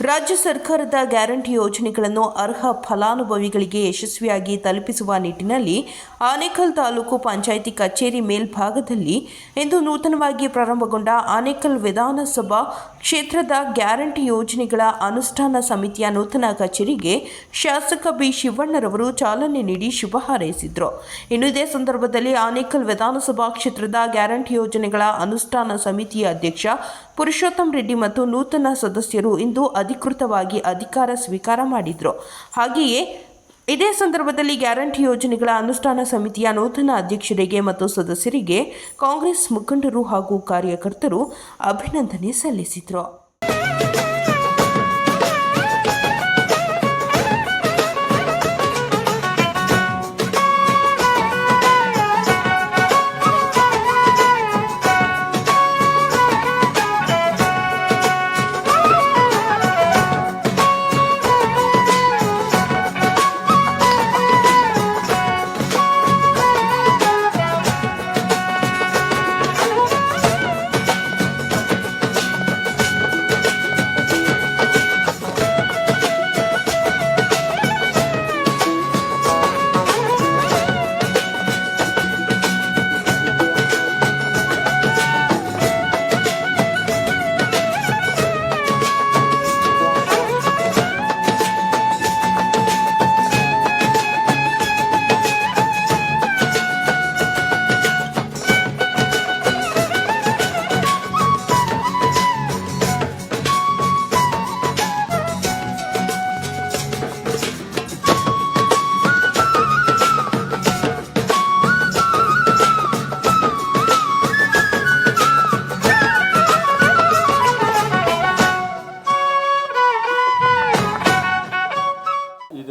ರಾಜ್ಯ ಸರ್ಕಾರದ ಗ್ಯಾರಂಟಿ ಯೋಜನೆಗಳನ್ನು ಅರ್ಹ ಫಲಾನುಭವಿಗಳಿಗೆ ಯಶಸ್ವಿಯಾಗಿ ತಲುಪಿಸುವ ನಿಟ್ಟಿನಲ್ಲಿ ಆನೇಕಲ್ ತಾಲೂಕು ಪಂಚಾಯಿತಿ ಕಚೇರಿ ಮೇಲ್ಭಾಗದಲ್ಲಿ ಇಂದು ನೂತನವಾಗಿ ಪ್ರಾರಂಭಗೊಂಡ ಆನೇಕಲ್ ವಿಧಾನಸಭಾ ಕ್ಷೇತ್ರದ ಗ್ಯಾರಂಟಿ ಯೋಜನೆಗಳ ಅನುಷ್ಠಾನ ಸಮಿತಿಯ ನೂತನ ಕಚೇರಿಗೆ ಶಾಸಕ ಬಿ ಶಿವಣ್ಣರವರು ಚಾಲನೆ ನೀಡಿ ಶುಭ ಹಾರೈಸಿದರು. ಇನ್ನು ಇದೇ ಸಂದರ್ಭದಲ್ಲಿ ಆನೇಕಲ್ ವಿಧಾನಸಭಾ ಕ್ಷೇತ್ರದ ಗ್ಯಾರಂಟಿ ಯೋಜನೆಗಳ ಅನುಷ್ಠಾನ ಸಮಿತಿಯ ಅಧ್ಯಕ್ಷ ಪುರುಷೋತ್ತಮ್ ರೆಡ್ಡಿ ಮತ್ತು ನೂತನ ಸದಸ್ಯರು ಇಂದು ಅಧಿಕೃತವಾಗಿ ಅಧಿಕಾರ ಸ್ವೀಕಾರ ಮಾಡಿದರು. ಹಾಗೆಯೇ ಇದೇ ಸಂದರ್ಭದಲ್ಲಿ ಗ್ಯಾರಂಟಿ ಯೋಜನೆಗಳ ಅನುಷ್ಠಾನ ಸಮಿತಿಯ ನೂತನ ಅಧ್ಯಕ್ಷರಿಗೆ ಮತ್ತು ಸದಸ್ಯರಿಗೆ ಕಾಂಗ್ರೆಸ್ ಮುಖಂಡರು ಹಾಗೂ ಕಾರ್ಯಕರ್ತರು ಅಭಿನಂದನೆ ಸಲ್ಲಿಸಿದರು.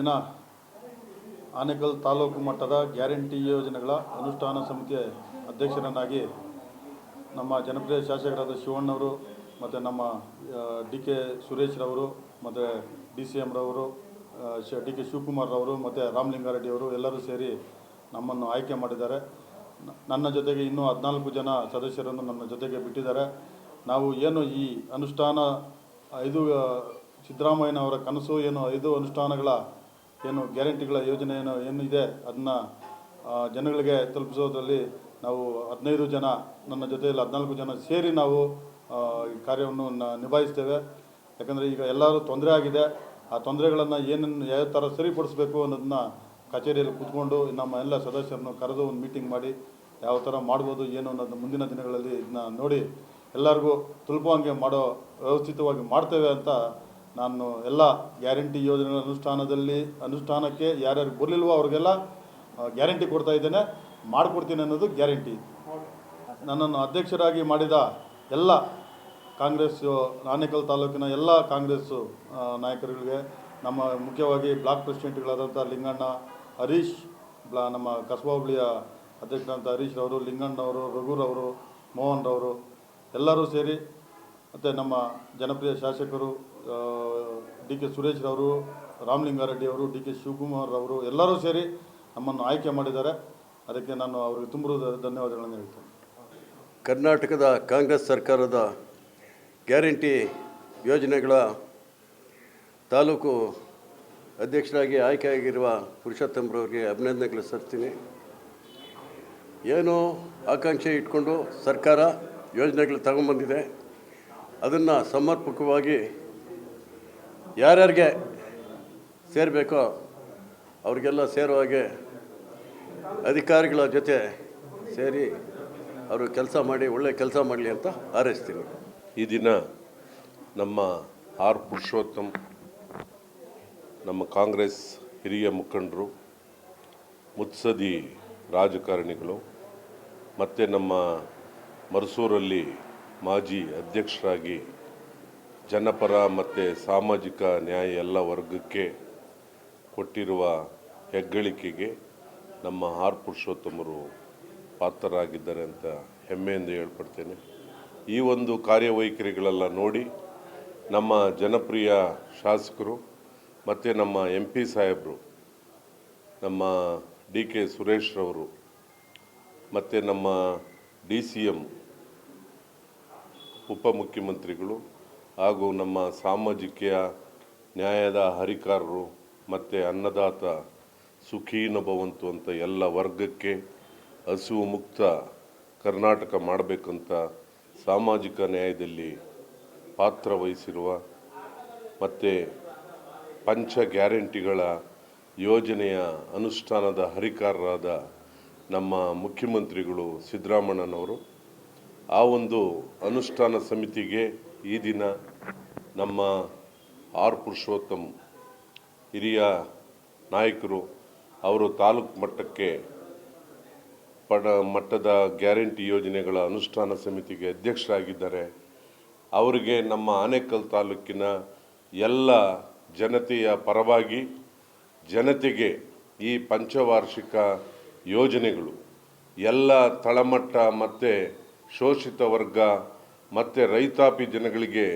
ದಿನ ಆನೇಕಲ್ ತಾಲೂಕು ಮಟ್ಟದ ಗ್ಯಾರಂಟಿ ಯೋಜನೆಗಳ ಅನುಷ್ಠಾನ ಸಮಿತಿಯ ಅಧ್ಯಕ್ಷರನ್ನಾಗಿ ನಮ್ಮ ಜನಪ್ರಿಯ ಶಾಸಕರಾದ ಶಿವಣ್ಣವರು ಮತ್ತು ನಮ್ಮ ಡಿ ಕೆ ಸುರೇಶ್ರವರು ಮತ್ತು ಡಿ ಸಿ ಎಮ್ರವರು ಶ, ಡಿ ಕೆ ಶಿವಕುಮಾರ್ರವರು ಮತ್ತು ರಾಮಲಿಂಗಾರೆಡ್ಡಿಯವರು ಎಲ್ಲರೂ ಸೇರಿ ನಮ್ಮನ್ನು ಆಯ್ಕೆ ಮಾಡಿದ್ದಾರೆ. ನನ್ನ ಜೊತೆಗೆ ಇನ್ನೂ ಹದಿನಾಲ್ಕು ಜನ ಸದಸ್ಯರನ್ನು ನನ್ನ ಜೊತೆಗೆ ಬಿಟ್ಟಿದ್ದಾರೆ. ನಾವು ಏನು ಈ ಅನುಷ್ಠಾನ ಐದು ಸಿದ್ದರಾಮಯ್ಯನವರ ಕನಸು, ಏನು ಐದು ಅನುಷ್ಠಾನಗಳ ಏನು ಗ್ಯಾರಂಟಿಗಳ ಯೋಜನೆ ಏನು ಏನಿದೆ ಅದನ್ನು ಜನಗಳಿಗೆ ತಲುಪಿಸೋದ್ರಲ್ಲಿ ನಾವು ಹದಿನೈದು ಜನ, ನನ್ನ ಜೊತೆಯಲ್ಲಿ ಹದಿನಾಲ್ಕು ಜನ ಸೇರಿ ನಾವು ಈ ಕಾರ್ಯವನ್ನು ನಿಭಾಯಿಸ್ತೇವೆ. ಯಾಕಂದರೆ ಈಗ ಎಲ್ಲರೂ ತೊಂದರೆ ಆಗಿದೆ. ಆ ತೊಂದರೆಗಳನ್ನು ಏನನ್ನು ಯಾವ ಥರ ಸರಿಪಡಿಸ್ಬೇಕು ಅನ್ನೋದನ್ನ ಕಚೇರಿಯಲ್ಲಿ ಕೂತ್ಕೊಂಡು ನಮ್ಮ ಎಲ್ಲ ಸದಸ್ಯರನ್ನು ಕರೆದು ಒಂದು ಮೀಟಿಂಗ್ ಮಾಡಿ, ಯಾವ ಥರ ಮಾಡ್ಬೋದು, ಏನು ಅನ್ನೋದು ಮುಂದಿನ ದಿನಗಳಲ್ಲಿ ಇದನ್ನ ನೋಡಿ ಎಲ್ಲರಿಗೂ ತಲುಪುವಂಗೆ ಮಾಡೋ, ವ್ಯವಸ್ಥಿತವಾಗಿ ಮಾಡ್ತೇವೆ ಅಂತ ನಾನು ಎಲ್ಲ ಗ್ಯಾರಂಟಿ ಯೋಜನೆಗಳ ಅನುಷ್ಠಾನದಲ್ಲಿ ಅನುಷ್ಠಾನಕ್ಕೆ ಯಾರ್ಯಾರು ಬರಲಿಲ್ವೋ ಅವ್ರಿಗೆಲ್ಲ ಗ್ಯಾರಂಟಿ ಕೊಡ್ತಾ ಇದ್ದೇನೆ. ಮಾಡಿಕೊಡ್ತೀನಿ ಅನ್ನೋದು ಗ್ಯಾರಂಟಿ. ನನ್ನನ್ನು ಅಧ್ಯಕ್ಷರಾಗಿ ಮಾಡಿದ ಎಲ್ಲ ಕಾಂಗ್ರೆಸ್ ನಾನೇಕಲ್ ತಾಲೂಕಿನ ಎಲ್ಲ ಕಾಂಗ್ರೆಸ್ ಆ, ನಾಯಕರುಗಳಿಗೆ ನಮ್ಮ ಮುಖ್ಯವಾಗಿ ಬ್ಲಾಕ್ ಪ್ರೆಸಿಡೆಂಟ್ಗಳಾದಂಥ ಲಿಂಗಣ್ಣ ಹರೀಶ್ ಬ್ಲಾ ನಮ್ಮ ಕಸಬಾ ಹುಬ್ಳಿಯ ಅಧ್ಯಕ್ಷರಾದಂಥ ಹರೀಶ್ ರವರು ಲಿಂಗಣ್ಣವರು ರಘುರವರು ಮೋಹನ್ರವರು ಎಲ್ಲರೂ ಸೇರಿ ಮತ್ತು ನಮ್ಮ ಜನಪ್ರಿಯ ಶಾಸಕರು ಡಿ ಕೆ ಸುರೇಶ್ರವರು ರಾಮಲಿಂಗಾರೆಡ್ಡಿಯವರು ಡಿ ಕೆ ಶಿವಕುಮಾರ್ ಅವರು ಎಲ್ಲರೂ ಸೇರಿ ನಮ್ಮನ್ನು ಆಯ್ಕೆ ಮಾಡಿದ್ದಾರೆ. ಅದಕ್ಕೆ ನಾನು ಅವರಿಗೆ ತುಂಬ ಧನ್ಯವಾದಗಳನ್ನು ಹೇಳ್ತೇನೆ. ಕರ್ನಾಟಕದ ಕಾಂಗ್ರೆಸ್ ಸರ್ಕಾರದ ಗ್ಯಾರಂಟಿ ಯೋಜನೆಗಳ ತಾಲೂಕು ಅಧ್ಯಕ್ಷರಾಗಿ ಆಯ್ಕೆಯಾಗಿರುವ ಪುರುಷೋತ್ತಮರವರಿಗೆ ಅಭಿನಂದನೆಗಳು ಸರ್ತೀನಿ ಏನು ಆಕಾಂಕ್ಷೆ ಇಟ್ಕೊಂಡು ಸರ್ಕಾರ ಯೋಜನೆಗಳು ತಗೊಂಬಂದಿದೆ ಅದನ್ನು ಸಮರ್ಪಕವಾಗಿ ಯಾರ್ಯಾರಿಗೆ ಸೇರಬೇಕೋ ಅವ್ರಿಗೆಲ್ಲ ಹಾಗೆ ಅಧಿಕಾರಿಗಳ ಜೊತೆ ಸೇರಿ ಅವರು ಕೆಲಸ ಮಾಡಿ, ಒಳ್ಳೆ ಕೆಲಸ ಮಾಡಲಿ ಅಂತ ಹಾರೈಸ್ತೀನಿ. ಈ ದಿನ ನಮ್ಮ ಆರ್ ಪುರುಷೋತ್ತಮ್, ನಮ್ಮ ಕಾಂಗ್ರೆಸ್ ಹಿರಿಯ ಮುಖಂಡರು, ಮುತ್ಸದಿ ರಾಜಕಾರಣಿಗಳು, ಮತ್ತು ನಮ್ಮ ಮರಸೂರಲ್ಲಿ ಮಾಜಿ ಅಧ್ಯಕ್ಷರಾಗಿ ಜನಪರ ಮತ್ತು ಸಾಮಾಜಿಕ ನ್ಯಾಯ ಎಲ್ಲ ವರ್ಗಕ್ಕೆ ಕೊಟ್ಟಿರುವ ಹೆಗ್ಗಳಿಕೆಗೆ ನಮ್ಮ ಆರ್ ಪುರುಷೋತ್ತಮರು ಪಾತ್ರರಾಗಿದ್ದಾರೆ ಅಂತ ಹೆಮ್ಮೆಯಿಂದ ಹೇಳ್ಪಡ್ತೇನೆ ಈ ಒಂದು ಕಾರ್ಯವೈಖರಿಗಳೆಲ್ಲ ನೋಡಿ ನಮ್ಮ ಜನಪ್ರಿಯ ಶಾಸಕರು ಮತ್ತು ನಮ್ಮ ಎಂ ಪಿ ಸಾಹೇಬರು, ನಮ್ಮ ಡಿ ಕೆ ಸುರೇಶ್ರವರು ಮತ್ತು ನಮ್ಮ ಡಿ ಸಿ ಎಂ ಉಪಮುಖ್ಯಮಂತ್ರಿಗಳು ಹಾಗೂ ನಮ್ಮ ಸಾಮಾಜಿಕ ನ್ಯಾಯದ ಹರಿಕಾರರು ಮತ್ತು ಅನ್ನದಾತ ಸುಖೀನ ಭವಂತು ಅಂತ ಎಲ್ಲ ವರ್ಗಕ್ಕೆ ಹಸಿವು ಮುಕ್ತ ಕರ್ನಾಟಕ ಮಾಡಬೇಕಂತ ಸಾಮಾಜಿಕ ನ್ಯಾಯದಲ್ಲಿ ಪಾತ್ರ ವಹಿಸಿರುವ ಮತ್ತು ಪಂಚ ಗ್ಯಾರಂಟಿಗಳ ಯೋಜನೆಯ ಅನುಷ್ಠಾನದ ಹರಿಕಾರರಾದ ನಮ್ಮ ಮುಖ್ಯಮಂತ್ರಿಗಳು ಸಿದ್ದರಾಮಣ್ಣನವರು ಆ ಒಂದು ಅನುಷ್ಠಾನ ಸಮಿತಿಗೆ ಈ ದಿನ ನಮ್ಮ ಆರ್ ಪುರುಷೋತ್ತಮ್ ಹಿರಿಯ ನಾಯಕರು ಅವರು ತಾಲೂಕು ಮಟ್ಟಕ್ಕೆ ಪಡ ಮಟ್ಟದ ಗ್ಯಾರಂಟಿ ಯೋಜನೆಗಳ ಅನುಷ್ಠಾನ ಸಮಿತಿಗೆ ಅಧ್ಯಕ್ಷರಾಗಿದ್ದಾರೆ. ಅವರಿಗೆ ನಮ್ಮ ಆನೇಕಲ್ ತಾಲೂಕಿನ ಎಲ್ಲ ಜನತೆಯ ಪರವಾಗಿ ಜನತೆಗೆ ಈ ಪಂಚವಾರ್ಷಿಕ ಯೋಜನೆಗಳು ಎಲ್ಲ ತಳಮಟ್ಟ ಮತ್ತು ಶೋಷಿತ ವರ್ಗ ಮತ್ತು ರೈತಾಪಿ ಜನಗಳಿಗೆ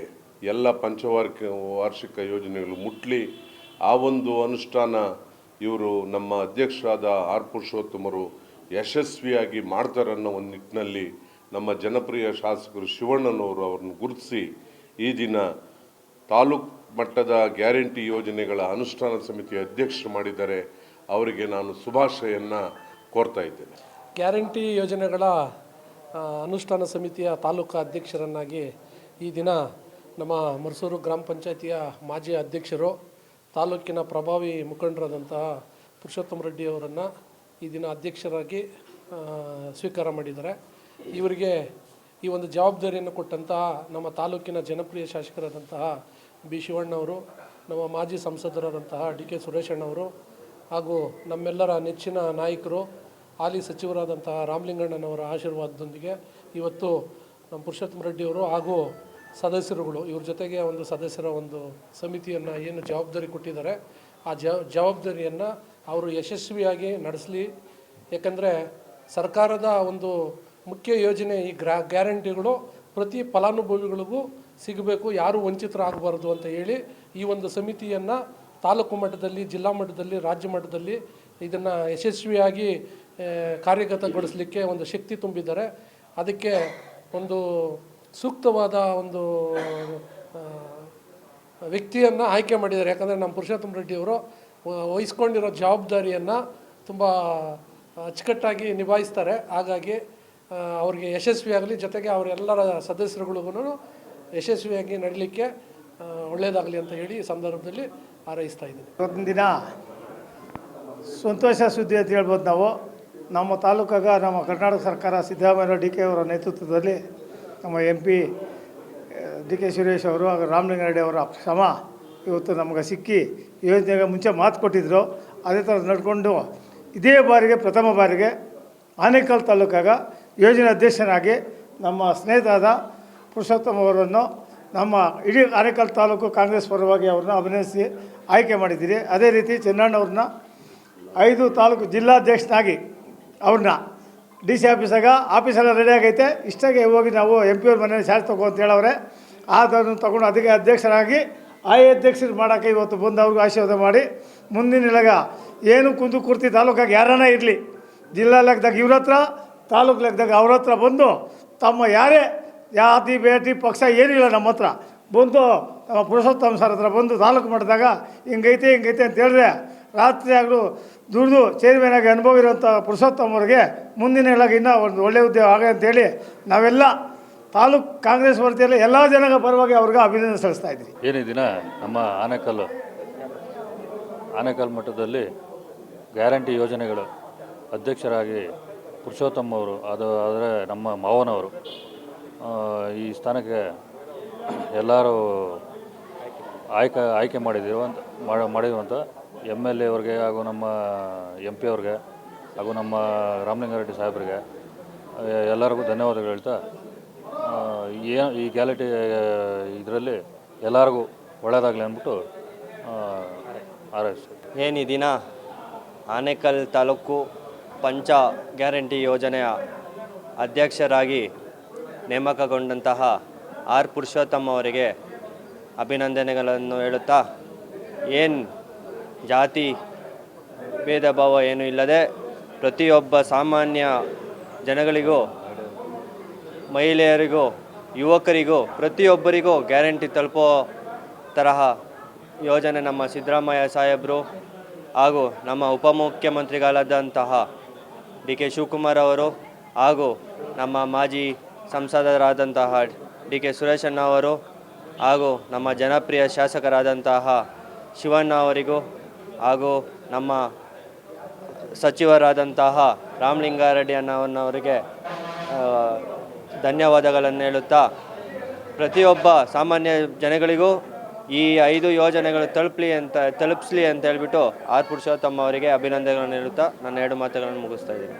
ಎಲ್ಲ ಪಂಚವಾರ್ಷಿಕ ವಾರ್ಷಿಕ ಯೋಜನೆಗಳು ಮುಟ್ಲಿ. ಆ ಒಂದು ಅನುಷ್ಠಾನ ಇವರು ನಮ್ಮ ಅಧ್ಯಕ್ಷರಾದ ಆರ್ ಪುರುಷೋತ್ತಮರು ಯಶಸ್ವಿಯಾಗಿ ಮಾಡ್ತಾರನ್ನೋ ಒಂದು ನಿಟ್ಟಿನಲ್ಲಿ ನಮ್ಮ ಜನಪ್ರಿಯ ಶಾಸಕರು ಶಿವಣ್ಣನವರು ಅವರನ್ನು ಗುರುತಿಸಿ ಈ ದಿನ ತಾಲೂಕ್ ಮಟ್ಟದ ಗ್ಯಾರಂಟಿ ಯೋಜನೆಗಳ ಅನುಷ್ಠಾನ ಸಮಿತಿ ಅಧ್ಯಕ್ಷರು ಮಾಡಿದ್ದಾರೆ. ಅವರಿಗೆ ನಾನು ಶುಭಾಶಯನ್ನು ಕೋರ್ತಾ ಇದ್ದೇನೆ. ಗ್ಯಾರಂಟಿ ಯೋಜನೆಗಳ ಅನುಷ್ಠಾನ ಸಮಿತಿಯ ತಾಲೂಕು ಅಧ್ಯಕ್ಷರನ್ನಾಗಿ ಈ ದಿನ ನಮ್ಮ ಮರಸೂರು ಗ್ರಾಮ ಪಂಚಾಯತಿಯ ಮಾಜಿ ಅಧ್ಯಕ್ಷರು, ತಾಲೂಕಿನ ಪ್ರಭಾವಿ ಮುಖಂಡರಾದಂತಹ ಪುರುಷೋತ್ತಮ ರೆಡ್ಡಿ ಅವರನ್ನು ಈ ದಿನ ಅಧ್ಯಕ್ಷರಾಗಿ ಸ್ವೀಕಾರ ಮಾಡಿದ್ದಾರೆ. ಇವರಿಗೆ ಈ ಒಂದು ಜವಾಬ್ದಾರಿಯನ್ನು ಕೊಟ್ಟಂತಹ ನಮ್ಮ ತಾಲೂಕಿನ ಜನಪ್ರಿಯ ಶಾಸಕರಾದಂತಹ ಬಿ ಶಿವಣ್ಣವರು ನಮ್ಮ ಮಾಜಿ ಸಂಸದರಾದಂತಹ ಡಿ ಕೆ ಸುರೇಶಣ್ಣವರು ಹಾಗೂ ನಮ್ಮೆಲ್ಲರ ನೆಚ್ಚಿನ ನಾಯಕರು ಹಾಲಿ ಸಚಿವರಾದಂತಹ ರಾಮಲಿಂಗಣ್ಣನವರ ಆಶೀರ್ವಾದದೊಂದಿಗೆ ಇವತ್ತು ನಮ್ಮ ಪುರುಷೋತ್ತಮ ರೆಡ್ಡಿಯವರು ಹಾಗೂ ಸದಸ್ಯರುಗಳು, ಇವ್ರ ಜೊತೆಗೆ ಒಂದು ಸದಸ್ಯರ ಒಂದು ಸಮಿತಿಯನ್ನು ಏನು ಜವಾಬ್ದಾರಿ ಕೊಟ್ಟಿದ್ದಾರೆ, ಆ ಜವಾಬ್ದಾರಿಯನ್ನು ಅವರು ಯಶಸ್ವಿಯಾಗಿ ನಡೆಸಲಿ. ಏಕೆಂದರೆ ಸರ್ಕಾರದ ಒಂದು ಮುಖ್ಯ ಯೋಜನೆ ಈ ಗ್ರಾ, ಗ್ಯಾರಂಟಿಗಳು ಪ್ರತಿ ಫಲಾನುಭವಿಗಳಿಗೂ ಸಿಗಬೇಕು, ಯಾರು ವಂಚಿತರಾಗಬಾರ್ದು ಅಂತ ಹೇಳಿ ಈ ಒಂದು ಸಮಿತಿಯನ್ನು ತಾಲೂಕು ಮಟ್ಟದಲ್ಲಿ, ಜಿಲ್ಲಾ ಮಟ್ಟದಲ್ಲಿ, ರಾಜ್ಯ ಮಟ್ಟದಲ್ಲಿ ಇದನ್ನು ಯಶಸ್ವಿಯಾಗಿ ಕಾರ್ಯಗತಗೊಳಿಸಲಿಕ್ಕೆ ಒಂದು ಶಕ್ತಿ ತುಂಬಿದ್ದಾರೆ. ಅದಕ್ಕೆ ಒಂದು ಸೂಕ್ತವಾದ ಒಂದು ವ್ಯಕ್ತಿಯನ್ನು ಆಯ್ಕೆ ಮಾಡಿದ್ದಾರೆ. ಯಾಕಂದರೆ ನಮ್ಮ ಪುರುಷೋತ್ತಮ ರೆಡ್ಡಿಯವರು ವಹಿಸ್ಕೊಂಡಿರೋ ಜವಾಬ್ದಾರಿಯನ್ನು ತುಂಬ ಅಚ್ಚುಕಟ್ಟಾಗಿ ನಿಭಾಯಿಸ್ತಾರೆ. ಹಾಗಾಗಿ ಅವರಿಗೆ ಅವ್ರಿಗೆ ಯಶಸ್ವಿಯಾಗಲಿ, ಜೊತೆಗೆ ಅವರೆಲ್ಲರ ಸದಸ್ಯರುಗಳಿಗೂ ಯಶಸ್ವಿಯಾಗಿ ನಡೀಲಿಕ್ಕೆ ಒಳ್ಳೆಯದಾಗಲಿ ಅಂತ ಹೇಳಿ ಈ ಸಂದರ್ಭದಲ್ಲಿ ಹಾರೈಸ್ತಾ ಇದ್ದೀನಿ. ಇವತ್ತಿನ ದಿನ ಸಂತೋಷ ಸುದ್ದಿ ಅಂತ ಹೇಳ್ಬೋದು ನಾವು. ನಮ್ಮ ತಾಲೂಕಾಗ ನಮ್ಮ ಕರ್ನಾಟಕ ಸರ್ಕಾರ ಸಿದ್ದರಾಮಯ್ಯ ಡಿ ಕೆ ಅವರ ನೇತೃತ್ವದಲ್ಲಿ ನಮ್ಮ M P D K Suresh ಅವರು ಹಾಗೂ ರಾಮಲಿಂಗಾರೆಡ್ಡಿ ಅವರ ಶ್ರಮ ಇವತ್ತು ನಮಗೆ ಸಿಕ್ಕಿ ಯೋಜನೆಗೆ ಮುಂಚೆ ಮಾತು ಕೊಟ್ಟಿದ್ದರು ಅದೇ ಥರ ನಡ್ಕೊಂಡು ಇದೇ ಬಾರಿಗೆ, ಪ್ರಥಮ ಬಾರಿಗೆ ಆನೇಕಲ್ ತಾಲೂಕಾಗ ಯೋಜನೆ ಅಧ್ಯಕ್ಷನಾಗಿ ನಮ್ಮ ಸ್ನೇಹಿತರಾದ ಪುರುಷೋತ್ತಮ ಅವರನ್ನು ನಮ್ಮ ಇಡೀ ಆನೇಕಲ್ ತಾಲೂಕು ಕಾಂಗ್ರೆಸ್ ಪರವಾಗಿ ಅವ್ರನ್ನ ಅಭಿನಯಿಸಿ ಆಯ್ಕೆ ಮಾಡಿದ್ದೀರಿ. ಅದೇ ರೀತಿ ಚೆನ್ನಣ್ಣವ್ರನ್ನ ಐದು ತಾಲೂಕು ಜಿಲ್ಲಾಧ್ಯಕ್ಷನಾಗಿ ಅವ್ರನ್ನ ಡಿ ಸಿ ಆಫೀಸಾಗ ಆಫೀಸೆಲ್ಲ ರೆಡಿ ಆಗೈತೆ. ಇಷ್ಟಾಗೆ ಹೋಗಿ ನಾವು ಎಂ ಪಿ ಅವ್ರ ಮನೇಲಿ ಚಾರ್ಜ್ ತಗೋ ಅಂತ ಹೇಳವ್ರೆ. ಅದನ್ನು ತಗೊಂಡು ಅದಕ್ಕೆ ಅಧ್ಯಕ್ಷರಾಗಿ ಆ ಅಧ್ಯಕ್ಷರು ಮಾಡೋಕ್ಕೆ ಇವತ್ತು ಬಂದು ಅವ್ರಿಗೆ ಆಶೀರ್ವಾದ ಮಾಡಿ. ಮುಂದಿನ ಇಲಾಗ ಏನು ಕುಂದು ಕುರ್ತಿ ತಾಲೂಕಾಗ ಯಾರನ್ನ ಇರಲಿ, ಜಿಲ್ಲಾ ಲೆಕ್ಕದಾಗ ಇವ್ರ ಹತ್ರ, ತಾಲೂಕು ಲೆಕ್ಕದಾಗ ಅವ್ರ ಹತ್ರ ಬಂದು ತಮ್ಮ ಯಾರೇ ಜಾತಿ, ಬೇಟಿ, ಪಕ್ಷ ಏನಿಲ್ಲ ನಮ್ಮ ಹತ್ರ ಬಂದು ಪುರುಷೋತ್ತಮ ಸರ್ ಹತ್ರ ಬಂದು ತಾಲೂಕು ಮಾಡಿದಾಗ ಹಿಂಗೈತೆ ಹಿಂಗೈತೆ ಅಂತ ಹೇಳಿದ್ರೆ ರಾತ್ರಿ ಆಗಲೂ ದುಡಿದು ಚೇರ್ಮನ್ ಆಗಿ ಅನುಭವ ಇರೋಂಥ ಪುರುಷೋತ್ತಮ ಅವರಿಗೆ ಮುಂದಿನ ಹೇಳಾಗ ಇನ್ನೂ ಒಂದು ಒಳ್ಳೆಯ ಉದ್ಯೋಗ ಆಗ ಅಂತೇಳಿ ನಾವೆಲ್ಲ ತಾಲೂಕು ಕಾಂಗ್ರೆಸ್ ವರ್ತಿಯಲ್ಲಿ ಎಲ್ಲ ಜನಗಳ ಪರವಾಗಿ ಅವ್ರಿಗೆ ಅಭಿನಂದನೆ ಸಲ್ಲಿಸ್ತಾ ಇದ್ದೀವಿ ಏನು ದಿನ ನಮ್ಮ ಆನೆಕಲ್ಲು ಆನೇಕಲ್ ಮಟ್ಟದಲ್ಲಿ ಗ್ಯಾರಂಟಿ ಯೋಜನೆಗಳು ಅಧ್ಯಕ್ಷರಾಗಿ ಪುರುಷೋತ್ತಮ್ ಅವರು, ಅದು ಆದರೆ ನಮ್ಮ ಮಾವನವರು ಈ ಸ್ಥಾನಕ್ಕೆ ಎಲ್ಲರೂ ಆಯ್ಕೆ ಆಯ್ಕೆ ಮಾಡಿದಿರುವಂಥ ಮಾಡ ಮಾಡಿರುವಂಥ ಎಂ ಎಲ್ ಎ ಹಾಗೂ ನಮ್ಮ ಎಂ ಪಿ ಅವ್ರಿಗೆ ಹಾಗೂ ನಮ್ಮ ರಾಮಲಿಂಗಾರೆಡ್ಡಿ ಸಾಹೇಬರಿಗೆ ಎಲ್ಲರಿಗೂ ಧನ್ಯವಾದಗಳು ಹೇಳ್ತಾ ಏನು ಈ ಗ್ಯಾಲಟಿ ಇದರಲ್ಲಿ ಎಲ್ಲರಿಗೂ ಒಳ್ಳೆಯದಾಗಲಿ ಅಂದ್ಬಿಟ್ಟು ಆರೈಸ್ತೀವಿ ಏನು ದಿನ? ಆನೇಕಲ್ ತಾಲೂಕು ಪಂಚ ಗ್ಯಾರಂಟಿ ಯೋಜನೆಯ ಅಧ್ಯಕ್ಷರಾಗಿ ನೇಮಕಗೊಂಡಂತಹ ಆರ್ ಪುರುಷೋತ್ತಮ್ ಅವರಿಗೆ ಅಭಿನಂದನೆಗಳನ್ನು ಹೇಳುತ್ತಾ, ಏನು ಜಾತಿ, ಭೇದ ಭಾವ ಏನೂ ಇಲ್ಲದೆ ಪ್ರತಿಯೊಬ್ಬ ಸಾಮಾನ್ಯ ಜನಗಳಿಗೂ, ಮಹಿಳೆಯರಿಗೂ, ಯುವಕರಿಗೂ, ಪ್ರತಿಯೊಬ್ಬರಿಗೂ ಗ್ಯಾರಂಟಿ ತಲುಪೋ ತರಹ ಯೋಜನೆ ನಮ್ಮ ಸಿದ್ದರಾಮಯ್ಯ ಸಾಹೇಬರು ಹಾಗೂ ನಮ್ಮ ಉಪಮುಖ್ಯಮಂತ್ರಿಗಳಾದಂತಹ ಡಿ ಕೆ ಶಿವಕುಮಾರ್ ಅವರು ಹಾಗೂ ನಮ್ಮ ಮಾಜಿ ಸಂಸದರಾದಂತಹ ಡಿ ಕೆ ಸುರೇಶಣ್ಣ ಅವರು ಹಾಗೂ ನಮ್ಮ ಜನಪ್ರಿಯ ಶಾಸಕರಾದಂತಹ ಶಿವಣ್ಣ ಅವರಿಗೂ ಹಾಗೂ ನಮ್ಮ ಸಚಿವರಾದಂತಹ ರಾಮಲಿಂಗಾರೆಡ್ಡಿ ಅನ್ನವನ್ನವರಿಗೆ ಧನ್ಯವಾದಗಳನ್ನು ಹೇಳುತ್ತಾ, ಪ್ರತಿಯೊಬ್ಬ ಸಾಮಾನ್ಯ ಜನಗಳಿಗೂ ಈ ಐದು ಯೋಜನೆಗಳು ತಲುಪಲಿ ಅಂತ, ತಲುಪಿಸ್ಲಿ ಅಂತ ಹೇಳ್ಬಿಟ್ಟು ಆರ್ ಪುರುಷೋತ್ತಮ ಅವರಿಗೆ ಅಭಿನಂದನೆಗಳನ್ನು ಹೇಳುತ್ತಾ, ನನ್ನ ಎರಡು ಮಾತುಗಳನ್ನು ಮುಗಿಸ್ತಾ ಇದ್ದೀನಿ.